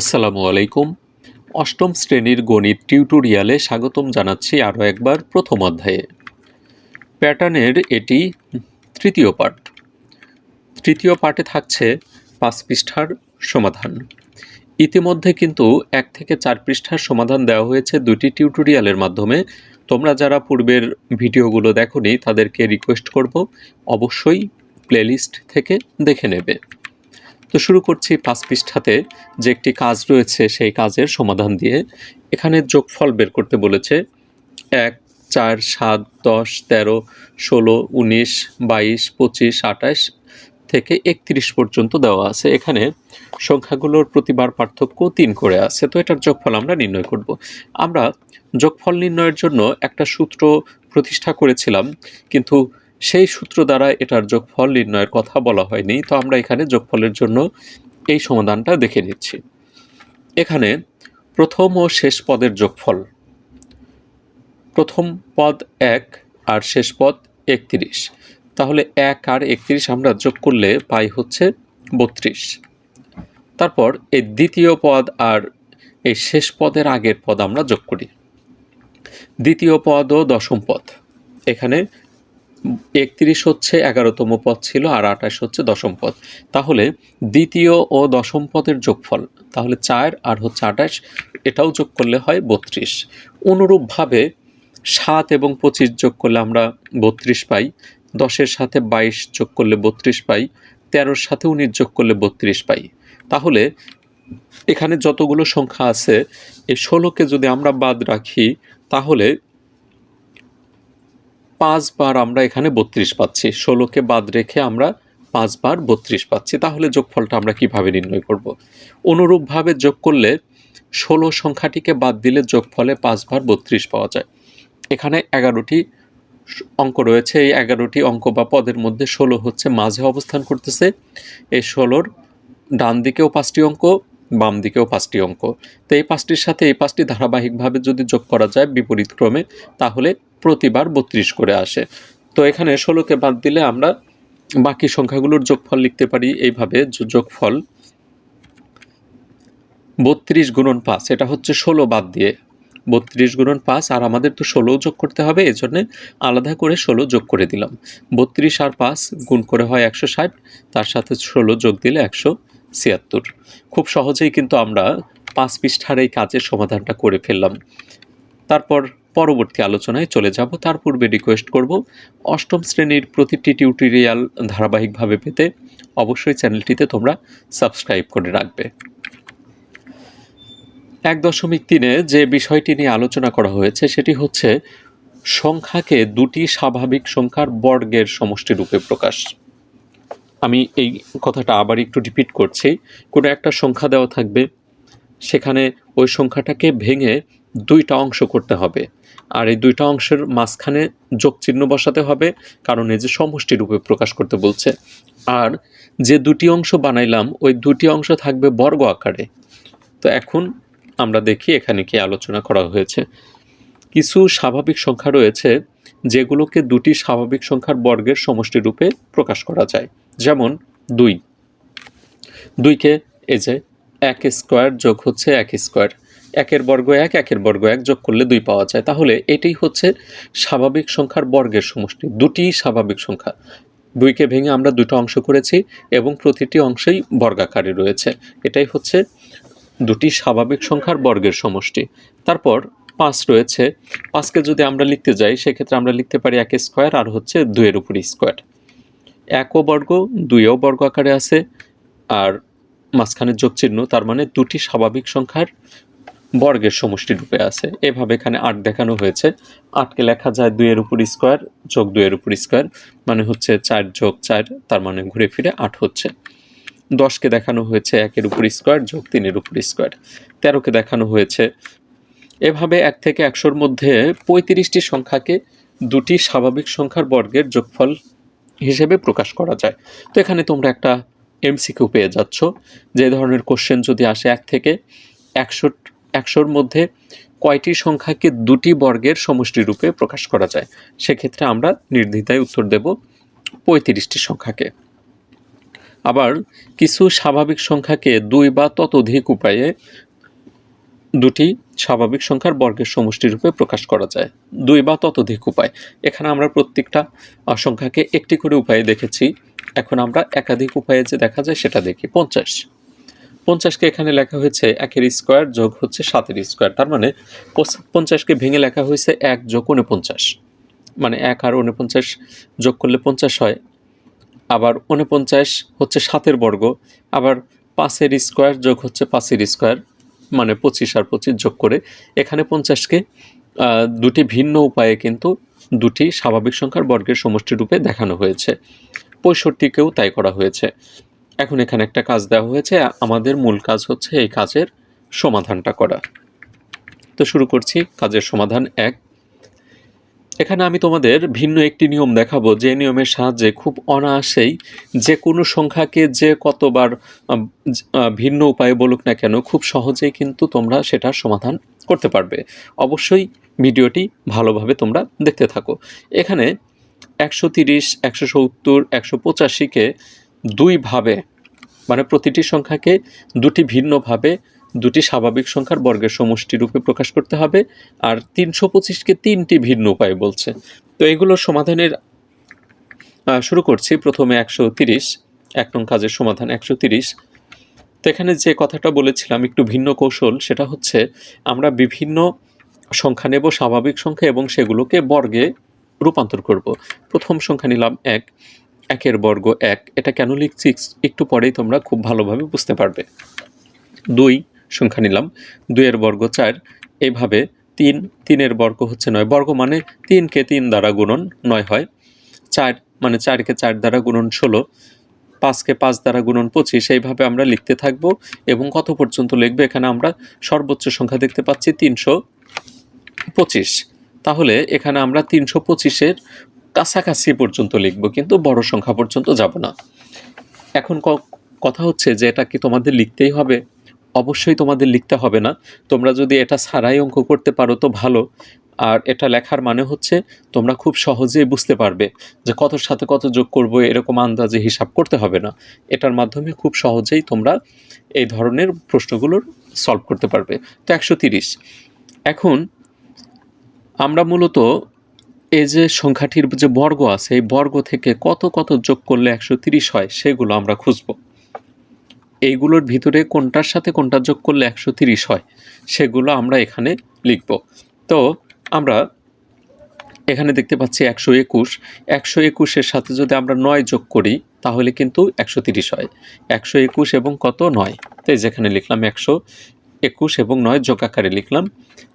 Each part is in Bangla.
আসসালামু আলাইকুম। অষ্টম শ্রেণির গণিত টিউটোরিয়ালে স্বাগতম জানাচ্ছি আরও একবার প্রথম অধ্যায়ে। প্যাটার্নের এটি তৃতীয় পাঠ। তৃতীয় পাঠে থাকছে পাঁচ পৃষ্ঠার সমাধান। ইতিমধ্যে কিন্তু এক থেকে চার পৃষ্ঠার সমাধান দেওয়া হয়েছে দুটি টিউটোরিয়ালের মাধ্যমে। তোমরা যারা পূর্বের ভিডিওগুলো দেখোনি, তাদেরকে রিকোয়েস্ট করব, অবশ্যই প্লেলিস্ট থেকে দেখে নেবে। তো শুরু করছি পাঁচ পৃষ্ঠাতে যে একটি কাজ রয়েছে সেই কাজের সমাধান দিয়ে। এখানে যোগফল বের করতে বলেছে এক, চার, সাত, দশ, তেরো, ষোলো, উনিশ, বাইশ, পঁচিশ, আঠাশ থেকে একত্রিশ পর্যন্ত দেওয়া আছে। এখানে সংখ্যাগুলোর প্রতিবার পার্থক্য তিন করে আছে। তো এটার যোগফল আমরা নির্ণয় করব। আমরা যোগফল নির্ণয়ের জন্য একটা সূত্র প্রতিষ্ঠা করেছিলাম, কিন্তু সেই সূত্র দ্বারা এটার যোগফল নির্ণয়ের কথা বলা হয়নি, তো আমরা এখানে যোগফলের জন্য এই সমাধানটা দেখে নিচ্ছি। এখানে প্রথম ও শেষ পদের যোগফল। প্রথম পদ এক আর শেষ পদ একত্রিশ। তাহলে এক আর একত্রিশ আমরা যোগ করলে পাই হচ্ছে বত্রিশ। তারপর এই দ্বিতীয় পদ আর এই শেষ পদের আগের পদ আমরা যোগ করি। দ্বিতীয় পদ ও দশম পদ। এখানে একত্রিশ হচ্ছে এগারোতম পদ ছিল আর আঠাশ হচ্ছে দশম পদ। তাহলে দ্বিতীয় ও দশম পদের যোগফল, তাহলে চার আর হচ্ছে আঠাশ, এটাও যোগ করলে হয় বত্রিশ। অনুরূপভাবে সাত এবং পঁচিশ যোগ করলে আমরা বত্রিশ পাই, দশের সাথে বাইশ যোগ করলে বত্রিশ পাই, তেরোর সাথে উনিশ যোগ করলে বত্রিশ পাই। তাহলে এখানে যতগুলো সংখ্যা আছে, এই ষোলোকে যদি আমরা বাদ রাখি, তাহলে পাঁচবার আমরা এখানে বত্রিশ পাচ্ছি। ষোলোকে বাদ রেখে আমরা পাঁচবার বত্রিশ পাচ্ছি। তাহলে যোগফলটা আমরা কীভাবে নির্ণয় করব। অনুরূপভাবে যোগ করলে ষোলো সংখ্যাটিকে বাদ দিলে যোগফলে পাঁচবার বত্রিশ পাওয়া যায়। এখানে এগারোটি অঙ্ক রয়েছে। এই এগারোটি অঙ্ক বা পদের মধ্যে ষোলো হচ্ছে মাঝে অবস্থান করতেছে। এই ষোলোর ডান দিকেও পাঁচটি অঙ্ক বাম দিকেও পাঁচটি অঙ্ক। তো এই পাঁচটির সাথে এই পাঁচটি ধারাবাহিকভাবে যদি যোগ করা যায় বিপরীত ক্রমে তাহলে প্রতিবার বত্রিশ করে আসে। তো এখানে ষোলোকে বাদ দিলে আমরা বাকি সংখ্যাগুলোর যোগফল লিখতে পারি এইভাবে যোগফল বত্রিশ গুণন পাঁচ, এটা হচ্ছে ষোলো বাদ দিয়ে। বত্রিশ গুণন পাঁচ, আর আমাদের তো ষোলো যোগ করতে হবে এই জন্যে আলাদা করে ষোলো যোগ করে দিলাম। বত্রিশ আর পাঁচ গুণ করে হয় একশো ষাট, তার সাথে ষোলো যোগ দিলে একশো ছিয়াত্তর। খুব সহজেই কিন্তু আমরা পাঁচ পৃষ্ঠার এই কাজের সমাধানটা করে ফেললাম। তারপর পরবর্তী আলোচনায় চলে যাব। তার পূর্বে রিকোয়েস্ট করব, অষ্টম শ্রেণির প্রতিটি টিউটোরিয়াল ধারাবাহিকভাবে পেতে অবশ্যই চ্যানেলটিতে তোমরা সাবস্ক্রাইব করে রাখবে। এক দশমিক তিনে যে বিষয়টি নিয়ে আলোচনা করা হয়েছে, সেটি হচ্ছে, সংখ্যাকে দুটি স্বাভাবিক সংখ্যার বর্গের সমষ্টি রূপে প্রকাশ। আমি এই কথাটা আবার একটু রিপিট করছি। কোনো একটা সংখ্যা দেওয়া থাকবে। সেখানে ওই সংখ্যাটাকে ভেঙে দুইটা অংশ করতে হবে। আর এই দুইটা অংশের মাঝখানে যোগ চিহ্ন বসাতে হবে, কারণ এই যে সমষ্টি রূপে প্রকাশ করতে বলছে। আর যে দুটি অংশ বানাইলাম, ওই দুটি অংশ থাকবে বর্গ আকারে। তো এখন আমরা দেখি এখানে কি আলোচনা করা হয়েছে। কিছু স্বাভাবিক সংখ্যা রয়েছে যেগুলোকে দুটি স্বাভাবিক সংখ্যার বর্গের সমষ্টি রূপে প্রকাশ করা যায়। যেমন, দুই। দুইকে এই যে এক স্কোয়ার যোগ হচ্ছে এক স্কোয়ার। একের বর্গ এক, একের বর্গ এক যোগ করলে দুই পাওয়া যায়। তাহলে এটাই হচ্ছে স্বাভাবিক সংখ্যার বর্গের সমষ্টি। দুটি স্বাভাবিক সংখ্যা। দুইকে ভেঙে আমরা দুটো অংশ করেছি এবং প্রতিটি অংশেই বর্গাকারে রয়েছে। এটাই হচ্ছে দুটি স্বাভাবিক সংখ্যার বর্গের সমষ্টি। তারপর পাঁচ রয়েছে পাঁচকে যদি আমরা লিখতে যাই, সেক্ষেত্রে আমরা লিখতে পারি এক স্কোয়ার আর হচ্ছে দুইয়ের উপর স্কোয়ার একও বর্গ, দুইও বর্গ আকারে আছে, আর মাঝখানে যোগ চিহ্ন তার মানে দুটি স্বাভাবিক সংখ্যার বর্গের সমষ্টি রূপে আছে। এভাবে এখানে আট দেখানো হয়েছে। আটকে লেখা যায় দুইয়ের উপর স্কোয়ার যোগ দুইয়ের উপর স্কোয়ার মানে হচ্ছে চার যোগ চার, তার মানে ঘুরে ফিরে আট হচ্ছে। দশকে দেখানো হয়েছে একের উপর স্কোয়ার যোগ তিনের উপর স্কোয়ার তেরোকে দেখানো হয়েছে এভাবে এক থেকে একশোর মধ্যে পঁয়ত্রিশটি সংখ্যাকে দুটি স্বাভাবিক সংখ্যার বর্গের যোগফল হিসেবে প্রকাশ করা যায়। তো এখানে তোমরা একটা এমসিকিউ পেয়ে যাচ্ছ। যে ধরনের কোশ্চেন যদি আসে এক থেকে একশো একশোর মধ্যে কয়টি সংখ্যাকে দুটি বর্গের সমষ্টি রূপে প্রকাশ করা যায়? সেক্ষেত্রে আমরা নির্দ্বিধায় উত্তর দেব পঁয়ত্রিশটি সংখ্যাকে। আবার কিছু স্বাভাবিক সংখ্যাকে দুই বা ততোধিক উপায়ে দুটি স্বাভাবিক সংখ্যার বর্গের সমষ্টি রূপে প্রকাশ করা যায়। দুই বা ততোধিক উপায়। এখানে আমরা প্রত্যেকটা সংখ্যাকে একটি করে উপায়ে দেখেছি। এখন আমরা একাধিক উপায়ে যে দেখা যায় সেটা দেখি। পঞ্চাশ। পঞ্চাশকে এখানে লেখা হয়েছে একের স্কোয়ার যোগ হচ্ছে সাতের স্কোয়ার। তার মানে পঞ্চাশকে ভেঙে লেখা হয়েছে এক যোগ উনপঞ্চাশ মানে এক আর উনপঞ্চাশ যোগ করলে পঞ্চাশ হয়। আবার উনপঞ্চাশ হচ্ছে সাতের বর্গ। আবার পাঁচের স্কোয়ার যোগ হচ্ছে পাঁচের স্কোয়ার। মানে পঁচিশ আর পঁচিশ যোগ করে, এখানে পঞ্চাশকে দুটি ভিন্ন উপায়ে কিন্তু দুটি স্বাভাবিক সংখ্যার বর্গের সমষ্টি রূপে দেখানো হয়েছে। পঁয়ষট্টিকেও তাই করা হয়েছে। এখন এখানে একটা কাজ দেওয়া হয়েছে, আমাদের মূল কাজ হচ্ছে এই কাজের সমাধানটা করা। তো শুরু করছি, কাজের সমাধান এক। এখানে আমি তোমাদের ভিন্ন একটি নিয়ম দেখাবো। যে নিয়মের সাহায্যে খুব অনায়াসেই যে কোনো সংখ্যাকে যে কতবার ভিন্ন উপায়ে বলুক না কেন, খুব সহজেই কিন্তু তোমরা সেটার সমাধান করতে পারবে। অবশ্যই ভিডিওটি ভালোভাবে তোমরা দেখতে থাকো। এখানে একশো তিরিশ, একশো সত্তর, একশো পঁচাশিকে দুইভাবে মানে প্রতিটি সংখ্যাকে দুটি ভিন্নভাবে দুটি স্বাভাবিক সংখ্যার বর্গের সমষ্টি রূপে প্রকাশ করতে হবে, আর তিনশো পঁচিশকে তিনটি ভিন্ন উপায় বলছে। তো এগুলোর সমাধানের শুরু করছি। প্রথমে একশো তিরিশ, এক নং কাজের সমাধান একশো তিরিশ। তো এখানে যে কথাটা বলেছিলাম, একটু ভিন্ন কৌশল, সেটা হচ্ছে আমরা বিভিন্ন সংখ্যা নেব, স্বাভাবিক সংখ্যা, এবং সেগুলোকে বর্গে রূপান্তর করব। প্রথম সংখ্যা নিলাম এক, একের বর্গ এক। এটা কেন লিখছি? একটু পরেই তোমরা খুব ভালোভাবে বুঝতে পারবে। দুই সংখ্যা নিলাম। দুইয়ের বর্গ চার এইভাবে তিন, তিনের বর্গ হচ্ছে নয়। বর্গ মানে তিনকে তিন দ্বারা গুণন নয় হয়। চার মানে চারকে চার দ্বারা গুণন ষোলো, পাঁচকে পাঁচ দ্বারা গুণন পঁচিশ, এইভাবে আমরা লিখতে থাকব এবং কত পর্যন্ত লিখবে এখানে আমরা সর্বোচ্চ সংখ্যা দেখতে পাচ্ছি তিনশো পঁচিশ। তাহলে এখানে আমরা তিনশো পঁচিশের কাছাকাছি পর্যন্ত লিখব, কিন্তু বড় সংখ্যা পর্যন্ত যাব না। এখন কথা হচ্ছে যে এটা কি তোমাদের লিখতেই হবে? অবশ্যই তোমাদের লিখতে হবে না। তোমরা যদি এটা ছাড়াই অঙ্ক করতে পারো তো ভালো। আর এটা লেখার মানে হচ্ছে তোমরা খুব সহজেই বুঝতে পারবে যে কতর সাথে কত যোগ করব, এরকম আন্দাজে হিসাব করতে হবে না। এটার মাধ্যমে খুব সহজেই তোমরা এই ধরনের প্রশ্নগুলোর সলভ করতে পারবে। তো একশো তিরিশ। এখন আমরা মূলত এই যে সংখ্যাটির যে বর্গ আছে, এই বর্গ থেকে কত কত যোগ করলে একশো তিরিশ হয়, সেগুলো আমরা খুঁজব। এইগুলোর ভিতরে কোনটার সাথে কোনটা যোগ করলে একশো তিরিশ হয়, সেগুলো আমরা এখানে লিখব। তো আমরা এখানে দেখতে পাচ্ছি একশো একুশ। একশো একুশের সাথে যদি আমরা নয় যোগ করি, তাহলে কিন্তু একশো তিরিশ হয়। একশো একুশ এবং কত? নয়। তো এই যেখানে লিখলাম একশো একুশ এবং নয় যোগ আকারে লিখলাম।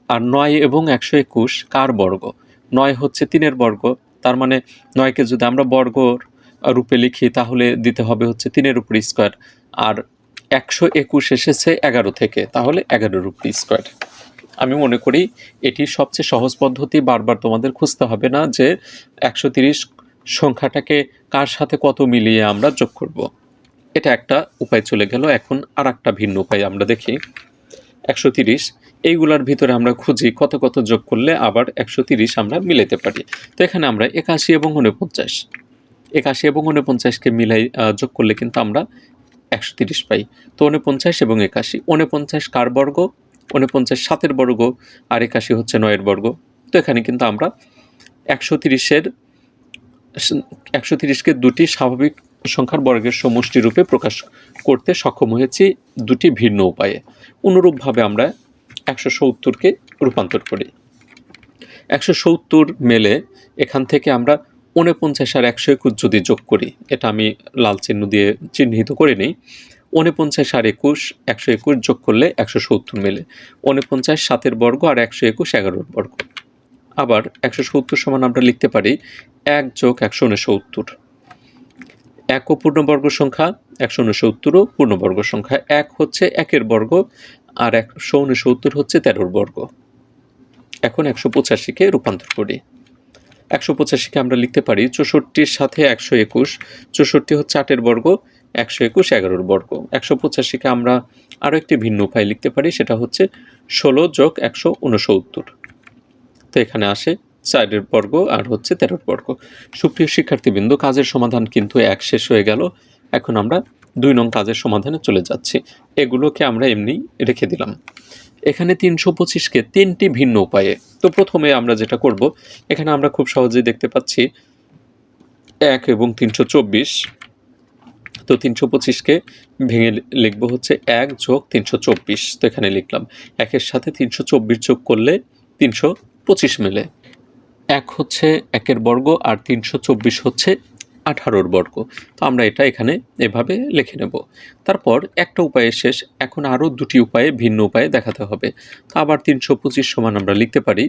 আর নয় এবং একশো একুশ কার বর্গ? নয় হচ্ছে তিনের বর্গ। তার মানে নয়কে যদি আমরা বর্গ রূপে লিখি, তাহলে দিতে হবে হচ্ছে তিনের উপর স্কোয়ার। আর একশো একুশ এসেছে এগারো থেকে, তাহলে এগারোর উপর স্কোয়ার আমি মনে করি এটি সবচেয়ে সহজ পদ্ধতি, বারবার তোমাদের খুঁজতে হবে না যে একশো তিরিশ সংখ্যাটাকে কার সাথে কত মিলিয়ে আমরা যোগ করব। এটা একটা উপায় চলে গেল, এখন আর একটা ভিন্ন উপায় আমরা দেখি। একশো তিরিশ, এইগুলার ভিতরে আমরা খুঁজি কত কত যোগ করলে আবার একশো তিরিশ আমরা মিলাতে পারি। তো এখানে আমরা একাশি এবং উনপঞ্চাশ। একাশি এবং উনপঞ্চাশকে মিলাই যোগ করলে কিন্তু আমরা একশো তিরিশ পাই। তো উনপঞ্চাশ এবং একাশি। উনপঞ্চাশ কার বর্গ? উনপঞ্চাশ সাতের বর্গ আর একাশি হচ্ছে নয়ের বর্গ। তো এখানে কিন্তু আমরা একশো তিরিশের একশো তিরিশকে দুটি স্বাভাবিক সংখ্যার বর্গের সমষ্টি রূপে প্রকাশ করতে সক্ষম হয়েছি দুটি ভিন্ন উপায়ে। অনুরূপভাবে আমরা একশো সত্তরকে রূপান্তর করি। একশো সত্তর মেলে এখান থেকে আমরা উনপঞ্চাশ আর একশো একুশ যদি যোগ করি, এটা আমি লাল চিহ্ন দিয়ে চিহ্নিত করে নিই উনপঞ্চাশ আর একুশ, একশো একুশ যোগ করলে একশো সত্তর মেলে। উনপঞ্চাশ সাতের বর্গ আর একশো একুশ এগারোর বর্গ। আবার একশো সত্তর সমান আমরা লিখতে পারি এক যোগ একশো উনসত্তর। এক ও পূর্ণবর্গ সংখ্যা একশো উনসত্তরও পূর্ণবর্গ সংখ্যা এক হচ্ছে একের বর্গ আর একশো উনসত্তর হচ্ছে তেরোর বর্গ। এখন একশো পঁচাশিকে রূপান্তর করি। একশো পঁচাশিকে আমরা লিখতে পারি, চৌষট্টির সাথে একশো একুশ। চৌষট্টি হচ্ছে আটের বর্গ, একশো একুশ এগারোর বর্গ। একশো পঁচাশিকে আমরা আরও একটি ভিন্ন উপায় লিখতে পারি, সেটা হচ্ছে ষোলো যোগ একশো উনসত্তর তো এখানে আসে চারের বর্গ আর হচ্ছে তেরোর বর্গ। সুপ্রিয় শিক্ষার্থীবৃন্দ, কাজের সমাধান কিন্তু এক শেষ হয়ে গেল। এখন আমরা দুই নং কাজের সমাধানে চলে যাচ্ছি। এগুলোকে আমরা এমনি রেখে দিলাম। এখানে তিনশো পঁচিশকে তিনটি ভিন্ন উপায়ে। তো প্রথমে আমরা যেটা করব, এখানে আমরা খুব সহজেই দেখতে পাচ্ছি এক এবং তিনশো চব্বিশ। তো তিনশো পঁচিশকে ভেঙে লিখব হচ্ছে এক যোগ তিনশো চব্বিশ। তো এখানে লিখলাম, একের সাথে তিনশো চব্বিশ যোগ করলে তিনশো পঁচিশ মেলে। এক হচ্ছে একের বর্গ আর তিনশো চব্বিশ হচ্ছে আঠারোর বর্গ। তো আমরা এটা এখানে এভাবে লিখে নেব। তারপর একটা উপায়ে শেষ, এখন আরও দুটি উপায়ে ভিন্ন উপায়ে দেখাতে হবে। তো আবার তিনশো পঁচিশ সমান আমরা লিখতে পারি,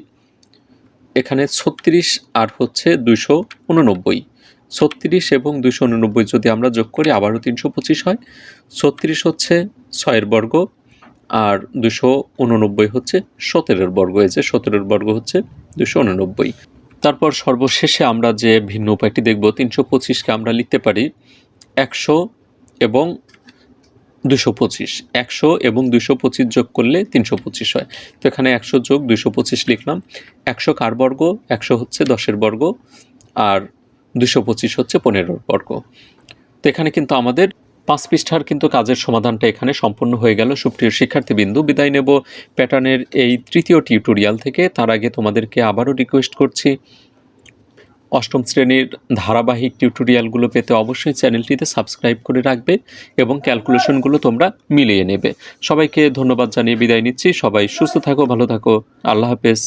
এখানে ছত্রিশ আর হচ্ছে দুইশো উননব্বই। ছত্রিশ এবং দুশো উননব্বই যদি আমরা যোগ করি, আবারও তিনশো পঁচিশ হয়। ছত্রিশ হচ্ছে ছয়ের বর্গ আর দুশো উননব্বই হচ্ছে সতেরোর বর্গ। যে সতেরোর বর্গ হচ্ছে দুশো উননব্বই। তারপর সর্বশেষে আমরা যে ভিন্ন উপায়টি দেখব, তিনশো পঁচিশকে আমরা লিখতে পারি একশো এবং দুশো পঁচিশ। একশো এবং দুশো পঁচিশ যোগ করলে তিনশো পঁচিশ হয়। তো এখানে একশো যোগ দুশো পঁচিশ লিখলাম। একশো কার বর্গ? একশো হচ্ছে দশের বর্গ। আর দুশো পঁচিশ হচ্ছে পনেরোর বর্গ। তো এখানে কিন্তু আমাদের পাঁচ পৃষ্ঠার কিন্তু কাজের সমাধানটা এখানে সম্পূর্ণ হয়ে গেল। সুপ্রিয় শিক্ষার্থীবৃন্দু, বিদায় নেব প্যাটার্নের এই তৃতীয় টিউটোরিয়াল থেকে। তার আগে তোমাদেরকে আবারও রিকোয়েস্ট করছি, অষ্টম শ্রেণির ধারাবাহিক টিউটোরিয়ালগুলো পেতে অবশ্যই চ্যানেলটিতে সাবস্ক্রাইব করে রাখবে এবং ক্যালকুলেশনগুলো তোমরা মিলিয়ে নেবে। সবাইকে ধন্যবাদ জানিয়ে বিদায় নিচ্ছি। সবাই সুস্থ থাকো, ভালো থাকো। আল্লাহ হাফেজ।